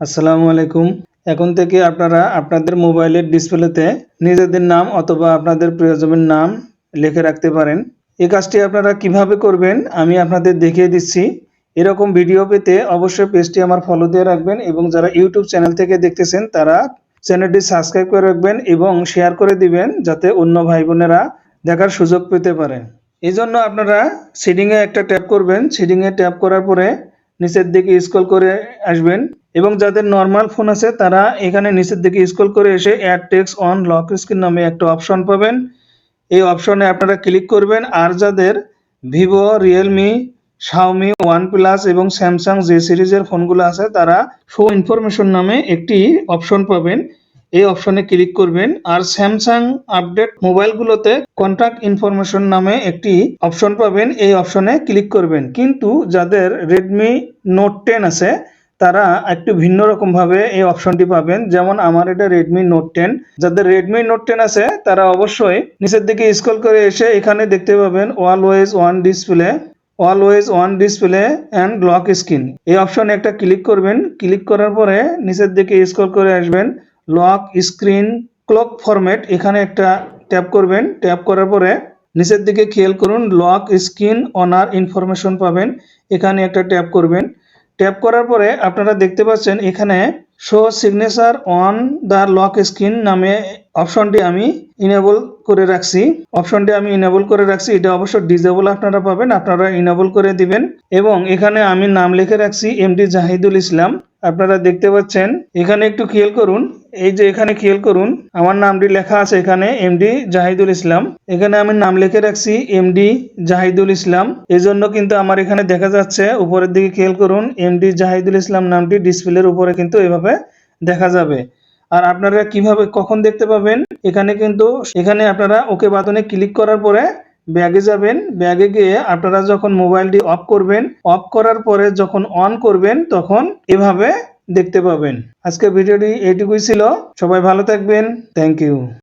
আসসালামু আলাইকুম। এখন থেকে আপনারা আপনাদের মোবাইলের ডিসপ্লেতে নিজেদের নাম অথবা আপনাদের প্রিয়জনের নাম লিখে রাখতে পারেন। এই কাজটি আপনারা কীভাবে করবেন আমি আপনাদের দেখিয়ে দিচ্ছি। এরকম ভিডিও পেতে অবশ্যই পেজটি আমার ফলো দিয়ে রাখবেন এবং যারা ইউটিউব চ্যানেল থেকে দেখতেছেন, তারা চ্যানেলটি সাবস্ক্রাইব করে রাখবেন এবং শেয়ার করে দিবেন যাতে অন্য ভাই বোনেরা দেখার সুযোগ পেতে পারে এই জন্য আপনারা সেটিংয়ে একটা ট্যাপ করবেন। সেটিংয়ে ট্যাপ করার পরে নিচের দিকে স্ক্রল করে আসবেন। এবং যাদের নর্মাল ফোন আছে, তারা এখানে নিচের দিকে স্ক্রল করে এসে add text on lock screen নামে একটা অপশন পাবেন। এই অপশনে আপনারা ক্লিক করবেন আর যাদের Vivo Realme Xiaomi one plus এবং স্যামসাং যে সিরিজের ফোনগুলো আছে, তারা শো ইনফরমেশন নামে একটি অপশন পাবেন। এই অপশনে ক্লিক করবেন আর স্যামসাং আপডেট মোবাইলগুলোতে কন্ট্যাক্ট ইনফরমেশন নামে একটি অপশন পাবেন। এই অপশনে ক্লিক করবেন। কিন্তু যাদের রেডমি নোট টেন আছে তারা একটু ভিন্ন রকম ভাবে এই অপশনটি পাবেন। যেমন আমার এটা রেডমি নোট টেন যাদের রেডমি নোট টেন আছে, তারা অবশ্যই নিচের দিকে স্ক্রল করে এসে এখানে দেখতে পাবেন always on display always on display and lock screen এই অপশনে একটা ক্লিক করবেন। ক্লিক করার পরে নিচের দিকে স্ক্রল করে আসবেন। লক স্ক্রিন ক্লক ফরম্যাট এখানে একটা ট্যাপ করবেন। ট্যাপ করার পরে নিচের দিকে খেয়াল করুন লক স্ক্রিন অনার ইনফরমেশন পাবেন। এখানে একটা ট্যাপ করবেন। ট্যাপ করার পরে আপনারা দেখতে পাচ্ছেন এখানে show signature on the lock screen নামে অপশনটি আমি ইনেবল করে রাখছি। অপশনটি আমি ইনেবল করে রাখছি, এটা অবশ্য ডিজেবল আপনারা পাবেন, আপনারা ইনেবল করে দিবেন। এবং এখানে আমি নাম লিখে রাখছি এম এমডি জাহিদুল ইসলাম। আপনারা দেখতে পাচ্ছেন, এখানে একটু খেয়াল করুন, এই যে এখানে খেয়াল করুন, আমার নামটি লেখা আছে এখানে, এমডি জাহিদুল ইসলাম। এখানে আমি নাম লিখে রাখছি, এমডি জাহিদুল ইসলাম। এজন্য কিন্তু আমার এখানে দেখা যাচ্ছে, উপরের দিকে খেয়াল করুন, এমডি জাহিদুল ইসলাম নামটি ডিসপ্লের উপরে কিন্তু এভাবে দেখা যাবে। আর আপনারা কীভাবে, কখন দেখতে পাবেন, এখানে কিন্তু, এখানে আপনারা ওকে বাটনে ক্লিক করার পরে ব্যাগে যাবেন, ব্যাগে গিয়ে আপনারা যখন মোবাইলটি অফ করবেন, অফ করার পরে যখন অন করবেন, তখন এভাবে দেখতে পাবেন। আজকে ভিডিওটি এটুকুই ছিল। সবাই ভালো থাকবেন। Thank you